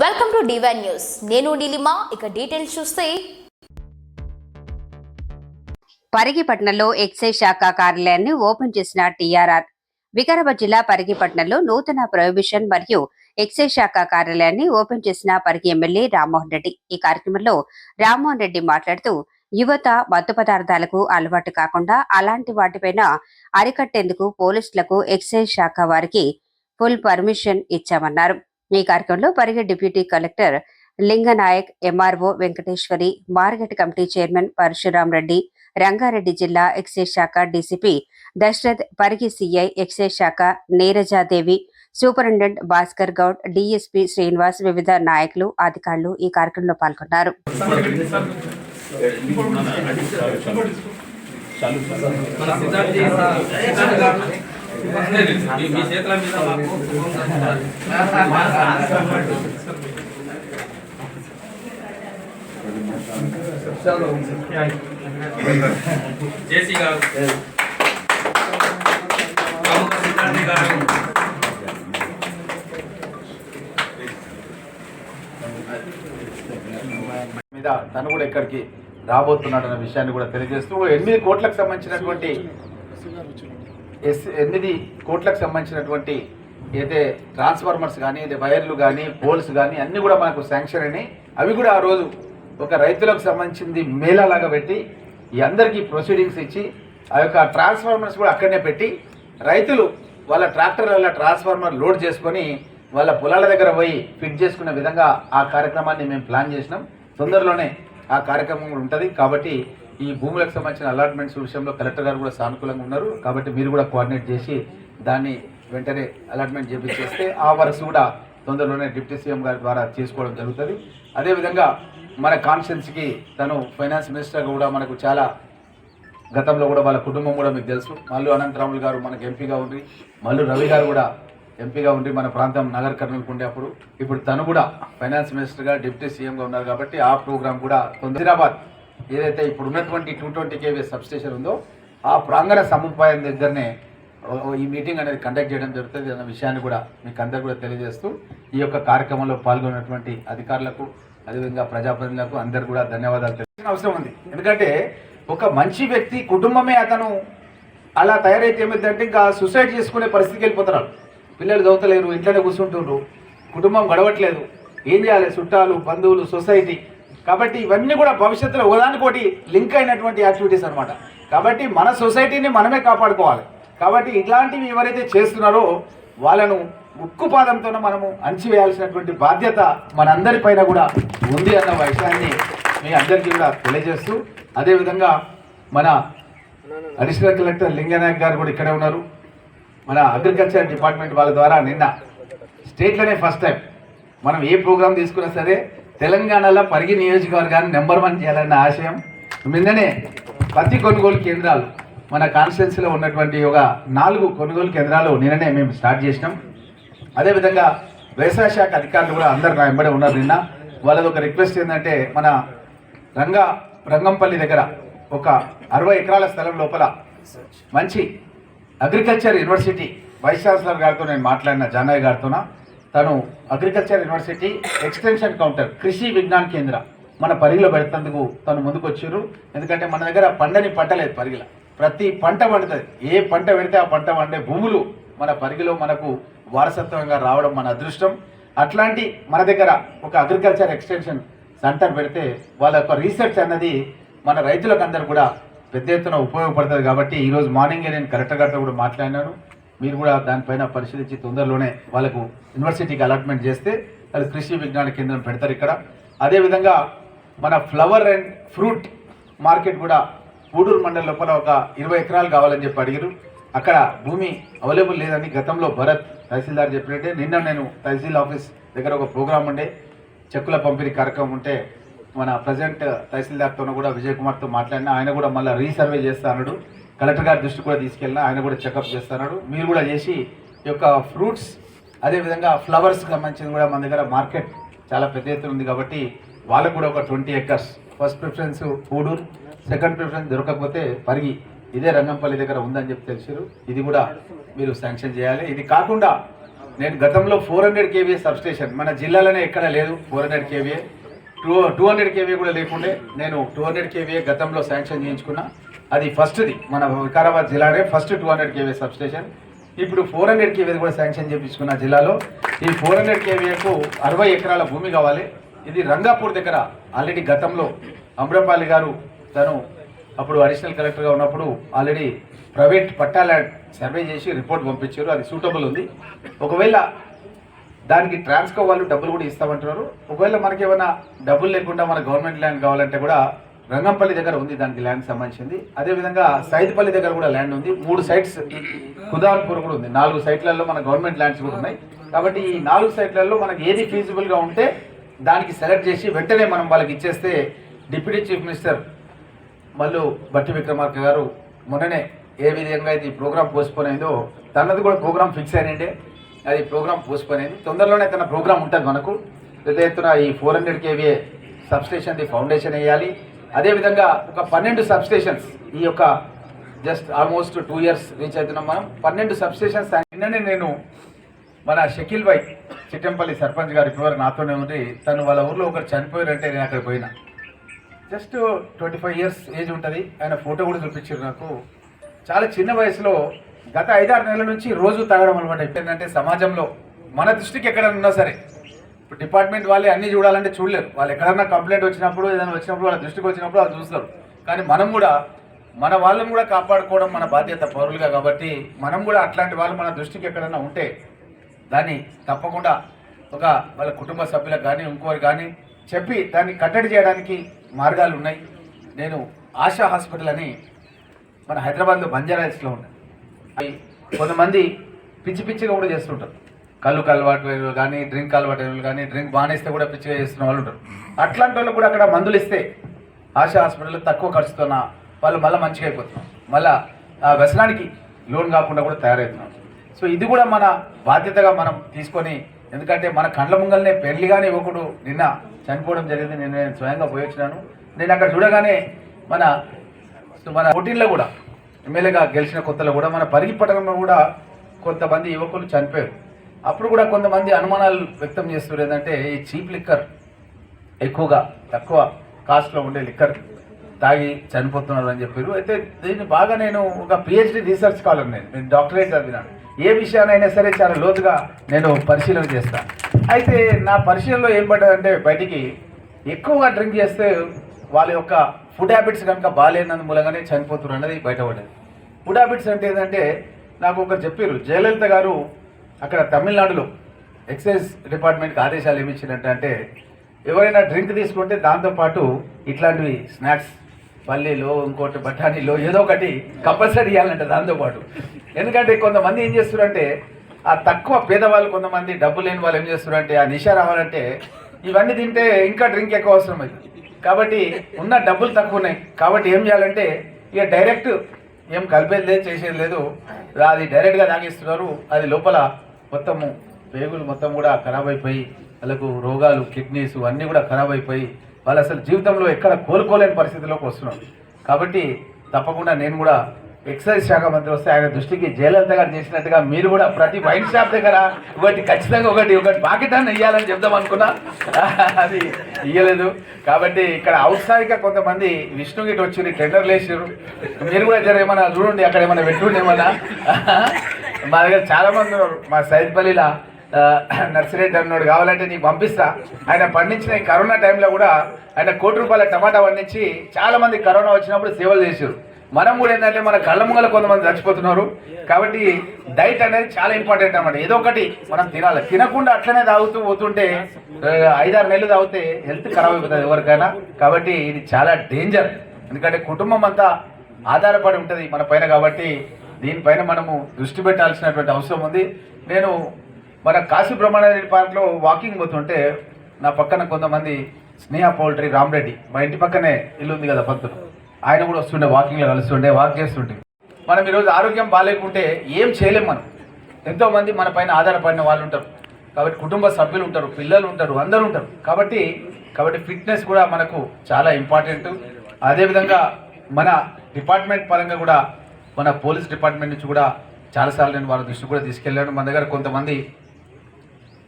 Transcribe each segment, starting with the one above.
Welcome to divine news నేను నీలిమా ఇక details చూస్తే. పరిగిపట్నంలో ఎక్సైజ్ శాఖ కార్యాలయాన్ని ఓపెన్ చేసిన టీఆర్ఆర్. వికారాబాద్ జిల్లా పరిగిపట్నంలో నూతన ప్రొహిబిషన్ మరియు ఎక్సైజ్ శాఖ కార్యాలయాన్ని ఓపెన్ చేసిన పరిగి ఎమ్మెల్యే రామ్మోహన్ రెడ్డి. ఈ కార్యక్రమంలో రామ్మోహన్ రెడ్డి మాట్లాడుతూ యువత మత్తు పదార్థాలకు అలవాటు కాకుండా అలాంటి వాటిపైన అరికట్టేందుకు పోలీసులకు ఎక్సైజ్ శాఖ వారికి ఫుల్ పర్మిషన్ ఇచ్చామన్నారు. ఈ కార్యక్రమంలో Parigi deputy collector Linga Nayak MRO Venkateshwari market committee chairman Parasuram Reddy Rangareddy జిల్లా ఎక్సైజ్ శాఖ DCP Dasharath Parigi CI excise శాఖ నీరజాదేవి సూపరింటెండెంట్ భాస్కర్ గౌడ్ డీఎస్పీ శ్రీనివాస్ వివిధ నాయకులు అధికారులు ఈ కార్యక్రమంలో పాల్గొన్నారు. మీద జేసీ గారు సిద్ధార్థి గారు మీద తను కూడా ఇక్కడికి రాబోతున్నాడు అన్న విషయాన్ని కూడా తెలియజేస్తూ ఎనిమిది కోట్లకు సంబంధించినటువంటి ఎస్ ఎనిమిది కోట్లకు సంబంధించినటువంటి అయితే ట్రాన్స్ఫార్మర్స్ కానీ అయితే వైర్లు కానీ పోల్స్ కానీ అన్నీ కూడా మనకు శాంక్షన్ అయినాయి. అవి కూడా ఆ రోజు ఒక రైతులకు సంబంధించింది మేళాలాగా పెట్టి ఈ అందరికీ ప్రొసీడింగ్స్ ఇచ్చి ఆ యొక్క ట్రాన్స్ఫార్మర్స్ కూడా అక్కడనే పెట్టి రైతులు వాళ్ళ ట్రాక్టర్ల ట్రాన్స్ఫార్మర్ లోడ్ చేసుకొని వాళ్ళ పొలాల దగ్గర పోయి ఫిట్ చేసుకునే విధంగా ఆ కార్యక్రమాన్ని మేము ప్లాన్ చేసినాం. తొందరలోనే ఆ కార్యక్రమం కూడా ఉంటుంది. కాబట్టి ఈ భూములకు సంబంధించిన అలాట్మెంట్స్ విషయంలో కలెక్టర్ గారు కూడా సానుకూలంగా ఉన్నారు. కాబట్టి మీరు కూడా కోఆర్డినేట్ చేసి దాన్ని వెంటనే అలాట్మెంట్ చేపించేస్తే ఆ వర్క్స్ కూడా తొందరలోనే డిప్యూటీ సీఎం గారి ద్వారా చేసుకోవడం జరుగుతుంది. అదేవిధంగా మన కాన్స్టిట్యున్సీకి తను ఫైనాన్స్ మినిస్టర్ కూడా మనకు చాలా గతంలో కూడా వాళ్ళ కుటుంబం కూడా మీకు తెలుసు. మల్లు అనంతరాములు గారు మనకు ఎంపీగా ఉండి మల్లు రవి గారు కూడా ఎంపీగా ఉండి మన ప్రాంతం నగర్ కర్నూలుకు ఉండేప్పుడు ఇప్పుడు తను కూడా ఫైనాన్స్ మినిస్టర్గా డిప్యూటీ సీఎంగా ఉన్నారు కాబట్టి ఆ ప్రోగ్రాం కూడా హైదరాబాద్ ఏదైతే ఇప్పుడు ఉన్నటువంటి టూ ట్వంటీ కేవీ సబ్స్టేషన్ ఉందో ఆ ప్రాంగణ సముపాయం దగ్గరనే ఈ మీటింగ్ అనేది కండక్ట్ చేయడం జరుగుతుంది అన్న విషయాన్ని కూడా మీకు అందరు కూడా తెలియజేస్తూ ఈ యొక్క కార్యక్రమంలో పాల్గొన్నటువంటి అధికారులకు అదేవిధంగా ప్రజాప్రతినిధులకు అందరు కూడా ధన్యవాదాలు తెలియాల్సిన అవసరం ఉంది. ఎందుకంటే ఒక మంచి వ్యక్తి కుటుంబమే అతను. అలా తయారైతే ఏమైందంటే ఇంకా సూసైడ్ చేసుకునే పరిస్థితికి వెళ్ళిపోతున్నారు. పిల్లలు చదువుతలేరు ఇంట్లోనే కూర్చుంటుండ్రు. కుటుంబం గడవట్లేదు. ఏం చేయాలి? చుట్టాలు బంధువులు సొసైటీ కాబట్టి ఇవన్నీ కూడా భవిష్యత్తులో ఒకదానికోటి లింక్ అయినటువంటి యాక్టివిటీస్ అనమాట కాబట్టి మన సొసైటీని మనమే కాపాడుకోవాలి. కాబట్టి ఇట్లాంటివి ఎవరైతే చేస్తున్నారో వాళ్ళను ఉక్కుపాదంతోన మనము అణచివేయాల్సినటువంటి బాధ్యత మనందరిపైన కూడా ఉంది అన్న విషయాన్ని మీ అందరికీ కూడా తెలియజేస్తూ అదేవిధంగా మన అడిషనల్ కలెక్టర్ లింగనాయక్ గారు కూడా ఇక్కడే ఉన్నారు. మన అగ్రికల్చర్ డిపార్ట్మెంట్ వాళ్ళ ద్వారా నిన్న స్టేట్లోనే ఫస్ట్ టైం మనం ఏ ప్రోగ్రామ్ తీసుకున్నా సరే తెలంగాణలో పరిగి నియోజకవర్గాన్ని నెంబర్ వన్ చేయాలన్న ఆశయం నిన్ననే ప్రతి కొనుగోలు కేంద్రాలు మన కాన్స్టిట్యున్సీలో ఉన్నటువంటి ఒక నాలుగు కొనుగోలు కేంద్రాలు నిన్ననే మేము స్టార్ట్ చేసినాం. అదేవిధంగా వ్యవసాయ శాఖ అధికారులు కూడా అందరు నా వెంబడి ఉన్నారు నిన్న. వాళ్ళది ఒక రిక్వెస్ట్ ఏంటంటే మన రంగ రంగంపల్లి దగ్గర ఒక అరవై ఎకరాల స్థలం లోపల మంచి అగ్రికల్చర్ యూనివర్సిటీ వైస్ ఛాన్సలర్ గారితో నేను మాట్లాడిన జానయ్య గారితోనా? తను అగ్రికల్చర్ యూనివర్సిటీ ఎక్స్టెన్షన్ కౌంటర్ కృషి విజ్ఞాన్ కేంద్ర. మన పరిగిలో పెడుతందుకు తను ముందుకు వచ్చారు ఎందుకంటే మన దగ్గర పండని పంట లేదు పరిగిల. ప్రతి పంట పండుతుంది. ఏ పంట పెడితే ఆ పంట పండే భూములు మన పరిగిలో మనకు వారసత్వంగా రావడం మన అదృష్టం. అట్లాంటి మన దగ్గర ఒక అగ్రికల్చర్ ఎక్స్టెన్షన్ సెంటర్ పెడితే వాళ్ళ యొక్క రీసెర్చ్ అన్నది మన రైతులకు అందరు కూడా పెద్ద ఎత్తున ఉపయోగపడుతుంది కాబట్టి ఈరోజు మార్నింగే నేను కలెక్టర్ గారితో కూడా మాట్లాడినాను. మీరు కూడా దానిపైన పరిశీలించి తొందరలోనే వాళ్ళకు యూనివర్సిటీకి అలాట్మెంట్ చేస్తే వాళ్ళు కృషి విజ్ఞాన కేంద్రం పెడతారు ఇక్కడ. అదేవిధంగా మన ఫ్లవర్ అండ్ ఫ్రూట్ మార్కెట్ కూడా పూడూరు మండలం లోపల ఒక ఇరవై ఎకరాలు కావాలని చెప్పి అడిగారు అక్కడ భూమి అవైలబుల్ లేదని గతంలో భరత్ తహసీల్దార్ చెప్పినట్టే నిన్న నేను తహసీల్ ఆఫీస్ దగ్గర ఒక ప్రోగ్రామ్ ఉండే. చెక్కుల పంపిణీ కార్యక్రమం ఉంటే మన ప్రజెంట్ తహసీల్దార్తో కూడా విజయ్ కుమార్తో మాట్లాడిన ఆయన కూడా మళ్ళీ రీసర్వే చేస్తా అన్నాడు. కలెక్టర్ గారి దృష్టి కూడా తీసుకెళ్ళిన ఆయన కూడా చెకప్ చేస్తున్నాడు. మీరు కూడా చేసి ఈ యొక్క ఫ్రూట్స్ అదేవిధంగా ఫ్లవర్స్కి సంబంధించిన కూడా మన దగ్గర మార్కెట్ చాలా పెద్ద ఎత్తున ఉంది కాబట్టి వాళ్ళకు కూడా ఒక twenty acres. First preference Pudur second preference దొరకకపోతే పరిగి ఇదే రంగంపల్లి దగ్గర ఉందని చెప్పి తెలిసారు ఇది కూడా మీరు శాంక్షన్ చేయాలి. ఇది కాకుండా నేను గతంలో ఫోర్ హండ్రెడ్ కేవీఏ సబ్స్టేషన్ మన జిల్లాలోనే ఎక్కడ లేదు four hundred KVA two two hundred KVA కూడా లేకుండే నేను టూ హండ్రెడ్ కేవీఏ గతంలో శాంక్షన్ చేయించుకున్నా. అది ఫస్ట్ది మన వికారాబాద్ జిల్లానే first two hundred KV substation ఇప్పుడు ఫోర్ హండ్రెడ్ కేవీ కూడా శాంక్షన్ చేయించుకున్న జిల్లాలో ఈ ఫోర్ హండ్రెడ్ కేవీఏకు అరవై ఎకరాల భూమి కావాలి. ఇది రంగాపూర్ దగ్గర ఆల్రెడీ గతంలో అమ్రపాలి గారు తను అప్పుడు అడిషనల్ కలెక్టర్గా ఉన్నప్పుడు ఆల్రెడీ ప్రైవేట్ పట్టాల సర్వే చేసి రిపోర్ట్ పంపించారు. అది సూటబుల్ ఉంది. ఒకవేళ దానికి ట్రాన్స్కో వాళ్ళు డబ్బులు కూడా ఇస్తామంటున్నారు. ఒకవేళ మనకి ఏమైనా డబ్బులు లేకుండా మన గవర్నమెంట్ ల్యాండ్ కావాలంటే కూడా రంగంపల్లి దగ్గర ఉంది దానికి ల్యాండ్ సంబంధించింది. అదేవిధంగా సైద్పల్లి దగ్గర కూడా ల్యాండ్ ఉంది. మూడు సైట్స్ కుదాన్పూర్ కూడా ఉంది. నాలుగు సైట్లలో మన గవర్నమెంట్ ల్యాండ్స్ కూడా ఉన్నాయి. కాబట్టి ఈ నాలుగు సైట్లలో మనకి ఏది ఫీజిబుల్గా ఉంటే దానికి సెలెక్ట్ చేసి వెంటనే మనం వాళ్ళకి ఇచ్చేస్తే డిప్యూటీ చీఫ్ మినిస్టర్ మళ్ళీ బట్టి విక్రమార్క గారు మొన్ననే ఏ విధంగా అయితే ఈ ప్రోగ్రామ్ పోస్ట్పోన్ అయిందో తనది కూడా ప్రోగ్రామ్ ఫిక్స్ అయినండి అది ప్రోగ్రామ్ పోస్ట్పోన్ అయింది. తొందరలోనే తన ప్రోగ్రామ్ ఉంటుంది మనకు. పెద్ద ఎత్తున ఈ ఫోర్ హండ్రెడ్ కేవీఏ సబ్స్టేషన్ది ఫౌండేషన్ వేయాలి. అదేవిధంగా ఒక పన్నెండు సబ్స్టేషన్స్ ఈ యొక్క just almost two years reach అవుతున్నాం మనం. పన్నెండు సబ్స్టేషన్స్ నిన్ననే నేను మన షకీల్ భాయ్ చిట్టంపల్లి సర్పంచ్ గారు ఇప్పటివరకు నాతోనే ఉంది తను వాళ్ళ ఊర్లో ఒకరు చనిపోయారంటే నేను అక్కడ పోయినా. Just twenty five years age ఉంటుంది. ఆయన ఫోటో కూడా చూపించారు నాకు. చాలా చిన్న వయసులో గత ఐదారు నెలల నుంచి రోజు తాగడం అనమాట ఏంటంటే సమాజంలో మన దృష్టికి ఎక్కడైనా ఉన్నా సరే ఇప్పుడు డిపార్ట్మెంట్ వాళ్ళే అన్ని చూడాలంటే చూడలేరు. వాళ్ళు ఎక్కడన్నా కంప్లైంట్ వచ్చినప్పుడు ఏదైనా వచ్చినప్పుడు వాళ్ళ దృష్టికి వచ్చినప్పుడు వాళ్ళు చూస్తారు. కానీ మనం కూడా మన వాళ్ళని కూడా కాపాడుకోవడం మన బాధ్యత పౌరులుగా కాబట్టి మనం కూడా అట్లాంటి వాళ్ళు మన దృష్టికి ఎక్కడైనా ఉంటే దాన్ని తప్పకుండా ఒక వాళ్ళ కుటుంబ సభ్యులకు కానీ ఇంకోరు కానీ చెప్పి దాన్ని కట్టడి చేయడానికి మార్గాలు ఉన్నాయి. నేను ఆశా హాస్పిటల్ అని మన హైదరాబాద్లో బంజారాహిల్స్లో ఉన్నాయి అవి కొంతమంది పిచ్చి పిచ్చిగా కూడా చేస్తుంటారు. కళ్ళు అలవాటు అయిన కానీ డ్రింక్ అలవాటు అయిన కానీ డ్రింక్ బానేస్తే కూడా పిచ్చిగా చేస్తున్న వాళ్ళు ఉంటారు. అట్లాంటి వాళ్ళు కూడా అక్కడ మందులు ఇస్తే ఆశా హాస్పిటల్ తక్కువ ఖర్చుతోన వాళ్ళు మళ్ళీ మంచిగా అయిపోతున్నారు. మళ్ళీ ఆ వ్యసనానికి లోన్ కాకుండా కూడా తయారవుతున్నారు. సో ఇది కూడా మన బాధ్యతగా మనం తీసుకొని ఎందుకంటే మన కండ్ల ముంగల్నే పెళ్ళిగానే యువకుడు నిన్న చనిపోవడం జరిగింది. నేను నేను స్వయంగా పోయి వచ్చినాను. నేను అక్కడ చూడగానే మన సో మన పోటీల్లో కూడా ఎమ్మెల్యేగా గెలిచిన కొత్తలో కూడా మన పరిగి పట్టణంలో కూడా కొంతమంది యువకులు చనిపోయారు. అప్పుడు కూడా కొంతమంది అనుమానాలు వ్యక్తం చేస్తారు ఏంటంటే ఈ చీప్ లిక్కర్ ఎక్కువగా తక్కువ కాస్ట్లో ఉండే లిక్కర్ తాగి చనిపోతున్నారు అని చెప్పారు. అయితే దీన్ని బాగా నేను ఒక పిహెచ్డి రీసెర్చ్ స్కాలర్ నేను నేను డాక్టరేట్ చదివినాను. ఏ విషయానైనా సరే చాలా లోతుగా నేను పరిశీలన చేస్తాను అయితే నా పరిశీలనలో ఏం పడ్డదంటే బయటికి ఎక్కువగా డ్రింక్ చేస్తే వాళ్ళ యొక్క ఫుడ్ హ్యాబిట్స్ కనుక బాగాలేనందు మూలంగానే చనిపోతున్నారు అన్నది బయటపడేది ఫుడ్ హ్యాబిట్స్ అంటే ఏంటంటే నాకు ఒకరు చెప్పారు జయలలిత గారు అక్కడ తమిళనాడులో ఎక్సైజ్ డిపార్ట్మెంట్కి ఆదేశాలు ఏమి అంటే ఎవరైనా డ్రింక్ తీసుకుంటే దాంతోపాటు ఇట్లాంటివి స్నాక్స్ పల్లీలో ఇంకోటి బఠానీలో ఏదో ఒకటి కంపల్సరీ ఇవ్వాలంట దాంతోపాటు ఎందుకంటే కొంతమంది ఏం చేస్తారంటే ఆ తక్కువ పేదవాళ్ళు కొంతమంది డబ్బు లేని వాళ్ళు ఏం చేస్తారంటే ఆ నిషా రావాలంటే ఇవన్నీ తింటే ఇంకా డ్రింక్ ఎక్కువ అవసరం అవుతుంది కాబట్టి ఉన్న డబ్బులు తక్కువ ఉన్నాయి. కాబట్టి ఏం చేయాలంటే ఇక డైరెక్ట్ ఏం కలిపేది లేదు చేసేది లేదు. అది డైరెక్ట్గా తాగేస్తున్నారు. అది లోపల మొత్తము పేగులు మొత్తం కూడా ఖరాబ్ అయిపోయి వాళ్ళకు రోగాలు కిడ్నీస్ అన్నీ కూడా ఖరాబ్ అయిపోయి వాళ్ళు అసలు జీవితంలో ఎక్కడ కోలుకోలేని పరిస్థితిలోకి వస్తున్నారు కాబట్టి తప్పకుండా నేను కూడా ఎక్సైజ్ శాఖ మంత్రి వస్తే ఆయన దృష్టికి జయలలిత గారు చేసినట్టుగా మీరు కూడా ప్రతి వైన్ షాప్ దగ్గర ఒకటి ఖచ్చితంగా ఒకటి ఒకటి పాకెట్ అన్న ఇవ్వాలని చెప్దాం అనుకున్నా. అది ఇయ్యలేదు. కాబట్టి ఇక్కడ ఔత్సాహిక కొంతమంది విష్ణు గిట్ వచ్చి టెండర్లు వేసారు మీరు కూడా జర ఏమైనా చూడండి అక్కడ ఏమైనా పెట్టుండి ఏమన్నా? మా దగ్గర చాలామంది ఉన్నారు. మా సైద్పల్లిలా నర్సిరెడ్డి అన్నాడు కావాలంటే నీకు పంపిస్తా. ఆయన పండించిన కరోనా టైంలో కూడా ఆయన కోటి రూపాయల టమాటా పండించి చాలా మంది కరోనా వచ్చినప్పుడు సేవలు చేశారు మనం కూడా ఏంటంటే మన కళ్ళ ముంగల కొంతమంది చచ్చిపోతున్నారు. కాబట్టి డైట్ అనేది చాలా ఇంపార్టెంట్ అనమాట ఏదో ఒకటి మనం తినాలి. తినకుండా అట్లనే తాగుతూ పోతుంటే ఐదారు నెలలు తాగితే హెల్త్ ఖరాబ్ అయిపోతుంది ఎవరికైనా. కాబట్టి ఇది చాలా డేంజర్. ఎందుకంటే కుటుంబం అంతా ఆధారపడి ఉంటుంది మన పైన కాబట్టి దీనిపైన మనము దృష్టి పెట్టాల్సినటువంటి అవసరం ఉంది. నేను మన కాశీ బ్రహ్మాండరెడ్డి పార్క్లో వాకింగ్ పోతుంటే నా పక్కన కొంతమంది స్నేహ పౌల్ట్రీ రామరెడ్డి మా ఇంటి పక్కనే ఇల్లు ఉంది కదా భక్తులు. ఆయన కూడా వస్తుండే వాకింగ్లో కలుస్తుండే వాక్ చేస్తుంటే మనం ఈరోజు ఆరోగ్యం బాగాలేకుంటే ఏం చేయలేం మనం. ఎంతోమంది మన పైన ఆధారపడిన వాళ్ళు ఉంటారు. కాబట్టి కుటుంబ సభ్యులు ఉంటారు పిల్లలు ఉంటారు అందరూ ఉంటారు. కాబట్టి కాబట్టి ఫిట్నెస్ కూడా మనకు చాలా ఇంపార్టెంట్ అదేవిధంగా మన డిపార్ట్మెంట్ పరంగా కూడా మన పోలీస్ డిపార్ట్మెంట్ నుంచి కూడా చాలాసార్లు నేను వాళ్ళ దృష్టి కూడా తీసుకెళ్ళాను. మన దగ్గర కొంతమంది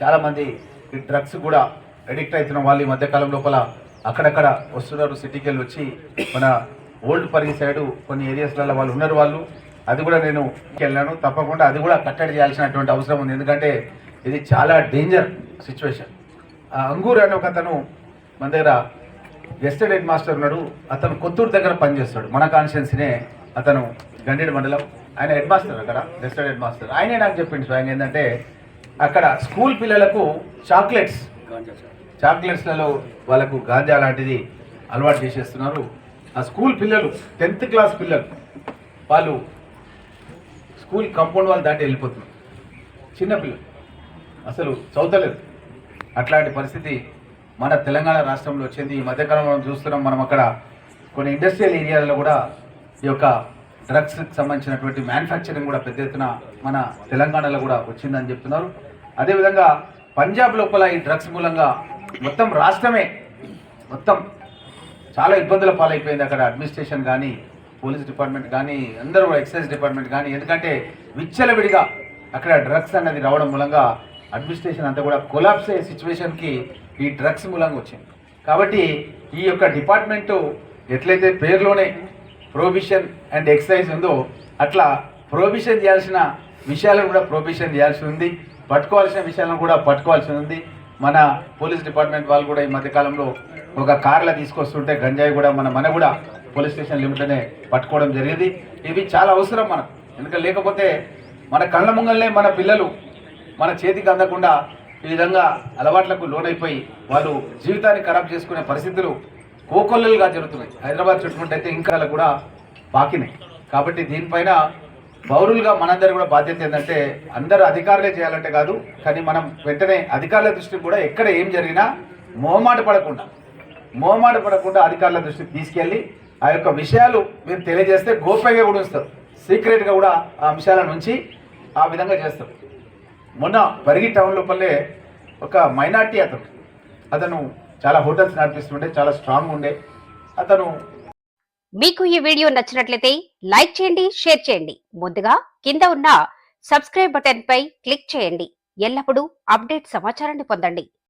చాలామంది ఈ డ్రగ్స్ కూడా అడిక్ట్ అవుతున్న వాళ్ళు ఈ మధ్యకాలం లోపల అక్కడక్కడ వస్తున్నారు. సిటీకి వెళ్ళి వచ్చి మన ఓల్డ్ పరిగి సైడు కొన్ని ఏరియాస్లలో వాళ్ళు ఉన్నారు వాళ్ళు. అది కూడా నేను వెళ్ళాను. తప్పకుండా అది కూడా కట్టడి చేయాల్సినటువంటి అవసరం ఉంది. ఎందుకంటే ఇది చాలా డేంజర్ సిచ్యువేషన్. ఆ అంగూర్ అనే ఒక అతను మన దగ్గర గెస్టెడ్ హెడ్ మాస్టర్ ఉన్నాడు. అతను కొత్తూరు దగ్గర పనిచేస్తాడు. మన కాన్స్టిట్యున్సీనే అతను గండేడు మండలం. ఆయన హెడ్ మాస్టర్ అక్కడ గెస్టెడ్ హెడ్ మాస్టర్. ఆయనే నాకు చెప్పింది స్వయంగా ఏంటంటే అక్కడ స్కూల్ పిల్లలకు చాక్లెట్స్ చాక్లెట్స్లలో వాళ్ళకు గాంజా లాంటిది అలవాటు చేసేస్తున్నారు. ఆ స్కూల్ పిల్లలు టెన్త్ క్లాస్ పిల్లలు వాళ్ళు స్కూల్ కంపౌండ్ వాళ్ళు దాటి వెళ్ళిపోతున్నారు. చిన్నపిల్లలు అసలు చదువుతలేదు. అట్లాంటి పరిస్థితి మన తెలంగాణ రాష్ట్రంలో వచ్చింది. ఈ మధ్యకాలంలో మనం చూస్తున్నాం మనం అక్కడ కొన్ని ఇండస్ట్రియల్ ఏరియాలలో కూడా ఈ యొక్క డ్రగ్స్కి సంబంధించినటువంటి మ్యానుఫ్యాక్చరింగ్ కూడా పెద్ద ఎత్తున మన తెలంగాణలో కూడా వచ్చిందని చెప్తున్నారు. అదేవిధంగా పంజాబ్ లోపల ఈ డ్రగ్స్ మూలంగా మొత్తం రాష్ట్రమే మొత్తం చాలా ఇబ్బందుల పాలైపోయింది అక్కడ అడ్మినిస్ట్రేషన్ కానీ పోలీస్ డిపార్ట్మెంట్ కానీ అందరూ కూడా ఎక్సైజ్ డిపార్ట్మెంట్ కానీ ఎందుకంటే విచ్చలవిడిగా అక్కడ డ్రగ్స్ అన్నది రావడం మూలంగా అడ్మినిస్ట్రేషన్ అంతా కూడా కొలాప్స్ అయ్యే సిచ్యువేషన్కి ఈ డ్రగ్స్ మూలంగా వచ్చింది. కాబట్టి ఈ యొక్క డిపార్ట్మెంటు ఎట్లయితే పేరులోనే ప్రోబిషన్ అండ్ ఎక్సైజ్ ఉందో అట్లా ప్రోబిషన్ చేయాల్సిన విషయాలను కూడా ప్రోబిషన్ చేయాల్సి ఉంది. పట్టుకోవాల్సిన విషయాలను కూడా పట్టుకోవాల్సి ఉంది. మన పోలీస్ డిపార్ట్మెంట్ వాళ్ళు కూడా ఈ మధ్యకాలంలో ఒక కార్లో తీసుకొస్తుంటే గంజాయి కూడా మన మన కూడా పోలీస్ స్టేషన్ లిమిట్లోనే పట్టుకోవడం జరిగింది. ఇవి చాలా అవసరం మనకు. ఎందుకంటే లేకపోతే మన కళ్ళ ముంగల్నే మన పిల్లలు మన చేతికి అందకుండా ఈ విధంగా అలవాట్లకు లోనైపోయి వాళ్ళు జీవితాన్ని ఖరాబ్ చేసుకునే పరిస్థితులు కోకొల్లలుగా జరుగుతున్నాయి. హైదరాబాద్ చుట్టుకుంటే అయితే ఇంకా కూడా బాకినాయి కాబట్టి దీనిపైన పౌరులుగా మనందరి కూడా బాధ్యత ఏంటంటే అందరూ అధికారులే చేయాలంటే కాదు కానీ మనం వెంటనే అధికారుల దృష్టికి కూడా ఎక్కడ ఏం జరిగినా మొహమాట పడకుండా మోమాట పడకుండా అధికారుల దృష్టికి తీసుకెళ్ళి ఆ యొక్క విషయాలు మీరు తెలియజేస్తే గోప్యంగా కూడా ఉంచుతారు. సీక్రెట్గా కూడా ఆ అంశాలను ఉంచి ఆ విధంగా చేస్తారు. మొన్న పరిగి టౌన్ లోపలే ఒక మైనార్టీ అతను అతను చాలా హోటల్స్ నడిపిస్తుండే చాలా స్ట్రాంగ్ ఉండే. అతను మీకు ఈ వీడియో నచ్చినట్లయితే లైక్ చేయండి షేర్ చేయండి. ముందుగా కింద ఉన్న సబ్స్క్రైబ్ బటన్ పై క్లిక్ చేయండి. ఎల్లప్పుడూ అప్డేట్ సమాచారాన్ని పొందండి.